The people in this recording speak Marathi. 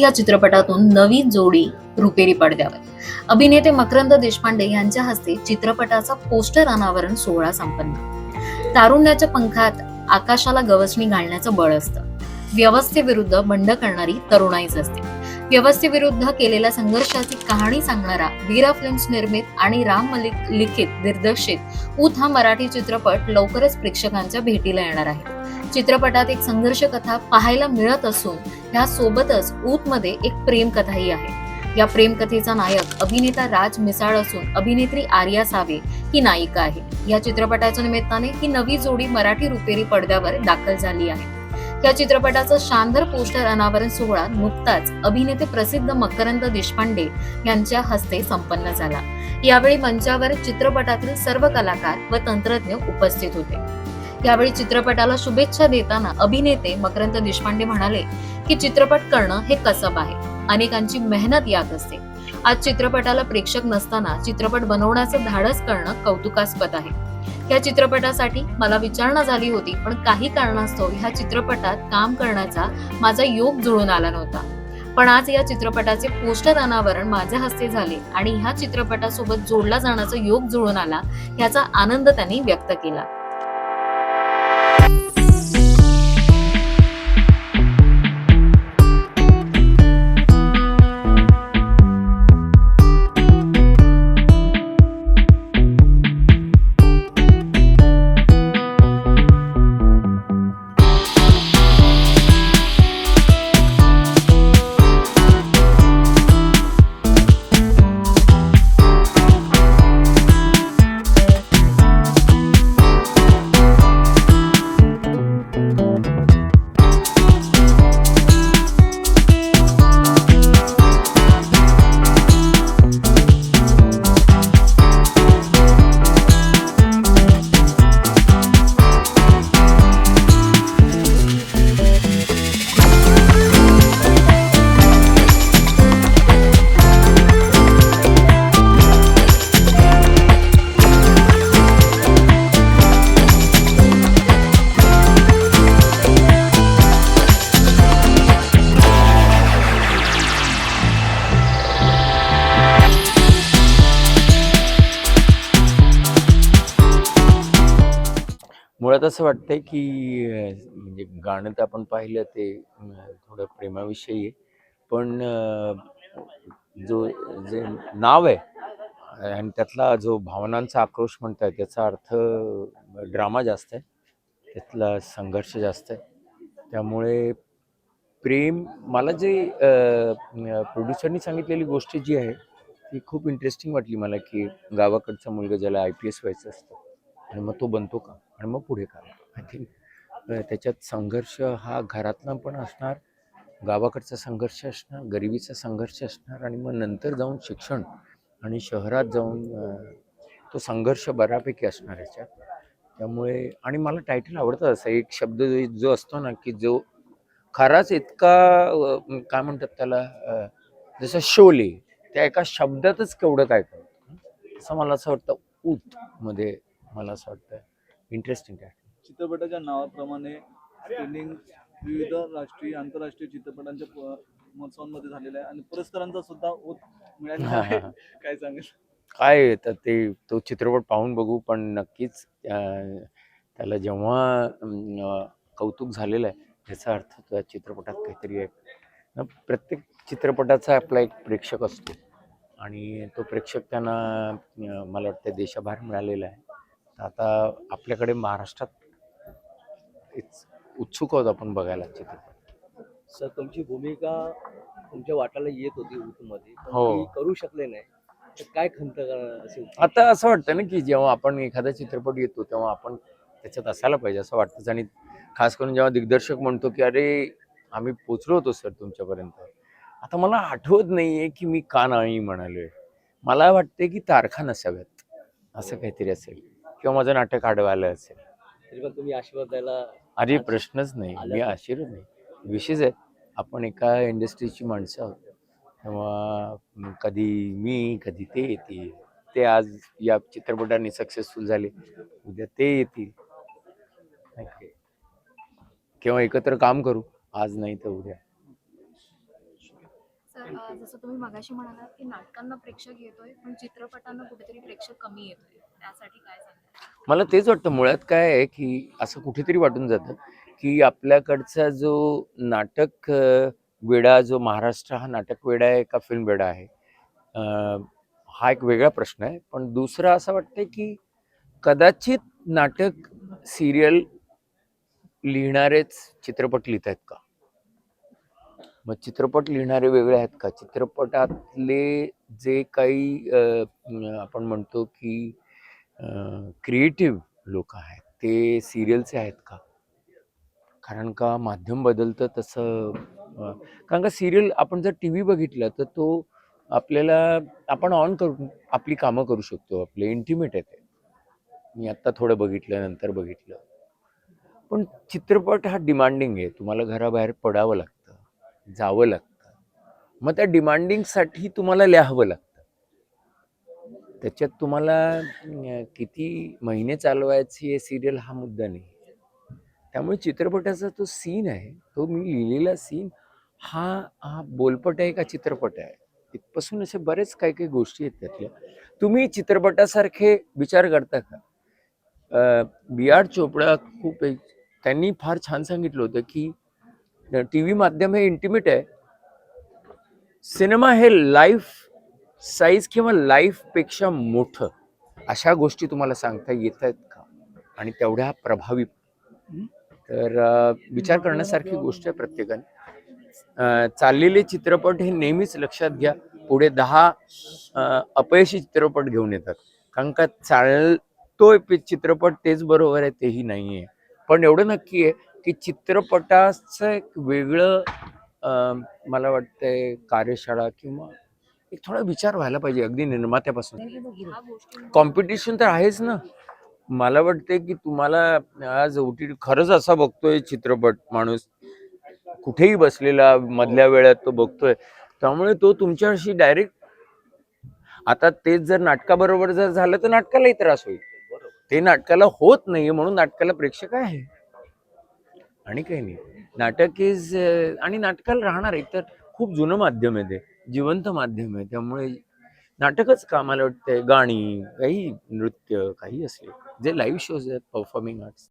या चित्रपटातून नवी जोडी रुपेरी पडद्यावर. अभिनेते मकरंद देशपांडे यांच्या हस्ते चित्रपटाचा पोस्टर अनावरण सोहळा संपन्न. तारुण्याच्या पंखात आकाशाला गवसणी घालण्याचं बळ असतं. व्यवस्थेविरुद्ध बंड करणारी तरुणाईच असते. व्यवस्थेविरुद्ध केलेल्या संघर्षाची कहाणी सांगणारा वीरा फिल्म्स निर्मित आणि राम मलिक लिखित दिग्दर्शित ऊत हा मराठी चित्रपट लवकरच प्रेक्षकांच्या भेटीला येणार आहे. चित्रपटात एक संघर्ष कथा पाहायला मिळत असून ह्या सोबतच ऊत मध्ये एक प्रेम कथाही आहे. या प्रेमकथेचा नायक अभिनेता राज मिसाळ असून अभिनेत्री आर्या सावे ही नायिका आहे. या चित्रपटाच्या निमित्ताने ही नवी जोडी मराठी रुपेरी पडद्यावर दाखल झाली आहे. या चित्रपटाचं शानदार पोस्टर अनावरण सोहळा नुकताच अभिनेते प्रसिद्ध मकरंद देशपांडे यांच्या हस्ते संपन्न झाला. यावेळी मंचावर चित्रपटातील सर्व कलाकार व तंत्रज्ञ उपस्थित होते. यावेळी चित्रपटाला शुभेच्छा देताना अभिनेते मकरंद देशपांडे म्हणाले की चित्रपट करणं हे कसब आहे. अनेकांची मेहनत यात असते. आज चित्रपटाला प्रेक्षक नसताना चित्रपट बनवण्याचं धाडस करणं कौतुकास्पद आहे. या चित्रपटासाठी मला विचारणा झाली होती पण काही कारणास्तव ह्या चित्रपटात काम करण्याचा माझा योग जुळून आला नव्हता. पण आज या चित्रपटाचे पोस्टर अनावरण माझ्या हस्ते झाले आणि ह्या चित्रपटासोबत जोडला जाण्याचा योग जुळून आला याचा आनंद त्यांनी व्यक्त केला. मुळात असं वाटतंय की म्हणजे गाणं तर आपण पाहिलं ते थोडं प्रेमाविषयी आहे. पण जो जे नाव आहे आणि त्यातला जो भावनांचा आक्रोश म्हणताय त्याचा अर्थ ड्रामा जास्त आहे. त्यातला संघर्ष जास्त आहे. त्यामुळे प्रेम मला जे प्रोड्युसरनी सांगितलेली गोष्ट जी आहे ती खूप इंटरेस्टिंग वाटली मला की गावाकडचा मुलगा ज्याला आय पी एस व्हायचं असतं आणि मग तो बनतो का? आणि मग पुढे काय आय थिंक त्याच्यात संघर्ष हा घरातला पण असणार गावाकडचा संघर्ष असणार गरिबीचा संघर्ष असणार आणि मग नंतर जाऊन शिक्षण आणि शहरात जाऊन तो संघर्ष बऱ्यापैकी असणार याच्यात. त्यामुळे आणि मला टायटल आवडतं असं एक शब्द जो- जो असतो ना की जो खराच इतका काय म्हणतात त्याला जसं शोले त्या एका शब्दातच केवढं काय करतं? असं मला असं वाटतं ऊत मध्ये मला असं वाटतं इंटरेस्टिंग आहे. चित्रपटाच्या नावाप्रमाणे स्क्रीनिंग विविध राष्ट्रीय आंतरराष्ट्रीय चित्रपटांच्या महोत्सवांमध्ये झालेला आहे आणि पुरस्कारांचा सुद्धा ओत मिळालेला आहे. काय सांगेल? काय तर ते तो चित्रपट पाहून बघू पण नक्कीच त्याला जेव्हा कौतुक झालेलं आहे याचा अर्थ त्या चित्रपटात काहीतरी आहे. प्रत्येक चित्रपटाचा आपला एक प्रेक्षक असतो. आणि तो प्रेक्षक त्यांना मला वाटतं देशाबाहेर मिळालेला आहे. आता आपल्याकडे महाराष्ट्रात उत्सुक आहोत आपण बघायला चित्रपट सर तुमची भूमिका तुमच्या वाटाला येत होती मध्ये हो. करू शकले नाही. तर काय खंत आता असं वाटतं ना की जेव्हा आपण एखादा चित्रपट येतो तेव्हा आपण त्याच्यात असायला पाहिजे असं वाटतं. आणि खास करून जेव्हा दिग्दर्शक म्हणतो की अरे आम्ही पोचलो होतो सर तुमच्यापर्यंत. आता मला आठवत नाहीये की मी का नाही म्हणालोय. मला वाटते की तारखा नसाव्यात असं काहीतरी असेल. किंवा माझं नाटक आडवं आलं असेल. तरी पण तुम्ही आशीर्वाद द्यायला अरे प्रश्नच नाही. मी. आश्चर्य नाही. विशेष आहे आपण एका इंडस्ट्रीची माणसं आहोत. तेव्हा कधी मी कधी ते येतील. ते आज या चित्रपटाने सक्सेसफुल झाले. उद्या ते येतील? किंवा एकत्र काम करू? आज नाही तर उद्या. जसं तुम्ही मगाशी म्हणालात की नाटकांना प्रेक्षक येतोय पण चित्रपटांना कुठेतरी प्रेक्षक कमी येतोय. त्यासाठी काय मला तेच वाटतं मुळात काय आहे की असं कुठेतरी वाटून जातं की आपल्याकडचा जो नाटक वेडा जो महाराष्ट्र हा नाटक वेडा आहे का फिल्म वेडा आहे? हा एक वेगळा प्रश्न आहे. पण दुसरा असं वाटतं की कदाचित नाटक सिरियल लिहिणारेच चित्रपट लिहित आहेत का? मग चित्रपट लिहिणारे वेगळे आहेत का? चित्रपटातले जे काही आपण म्हणतो की क्रिएटिव्ह लोक आहेत. ते सिरियलचे आहेत का? कारण का माध्यम बदलतं तसं कारण का सिरियल आपण जर टी व्ही बघितलं तर तो आपल्याला आपण ऑन करून आपली कामं करू शकतो. आपले इंटिमेट आहे ते. मी आत्ता थोडं बघितलं नंतर बघितलं. पण चित्रपट हा डिमांडिंग आहे. तुम्हाला घराबाहेर पडावं लागतं जावं लागतं. मग त्या डिमांडिंगसाठी तुम्हाला लिहावं लागतं. त्याच्यात तुम्हाला किती महिने चालवायची हे सिरियल हा मुद्दा नाही. त्यामुळे चित्रपटाचा तो सीन आहे तो मी लिहिलेला सीन हा हा बोलपट आहे का चित्रपट आहे? इथपासून असे बरेच काही काही गोष्टी आहेत त्यातल्या. तुम्ही चित्रपटासारखे विचार करता का? बी आर चोपडा खूप एक त्यांनी फार छान सांगितलं होतं की टी व्ही माध्यम हे इंटिमेट आहे. सिनेमा हे लाईफ साईज किंवा लाईफपेक्षा मोठं अशा गोष्टी तुम्हाला सांगता येत आहेत का? आणि तेवढ्या प्रभावी. तर विचार करण्यासारखी गोष्ट आहे प्रत्येकाने. चाललेले चित्रपट हे नेहमीच लक्षात घ्या. पुढे दहा अपयशी चित्रपट घेऊन येतात. कारण का चालतोय चित्रपट तेच बरोबर आहे तेही नाही आहे पण एवढं नक्की आहे की चित्रपटाचं एक वेगळं मला वाटतंय कार्यशाळा किंवा एक थोडा विचार व्हायला पाहिजे अगदी निर्मात्यापासून. कॉम्पिटिशन तर आहेच ना. मला वाटते की तुम्हाला आज ओ टी खरंच असा बघतोय चित्रपट माणूस. कुठेही बसलेला मधल्या वेळात तो बघतोय. त्यामुळे तो तुमच्याशी डायरेक्ट आता तेच जर नाटकाबरोबर जर झालं तर नाटकालाही त्रास होईल. ते नाटकाला होत नाहीये म्हणून नाटकाला प्रेक्षक आहे. आणि काही नाही. नाटक इज आणि नाटकाला राहणार एक तर खूप जुनं माध्यम आहे ते. जिवंत माध्यम आहे. त्यामुळे नाटकच का मला वाटतंय. गाणी काही नृत्य काही असले. जे लाईव्ह शोज आहेत परफॉर्मिंग आर्ट्स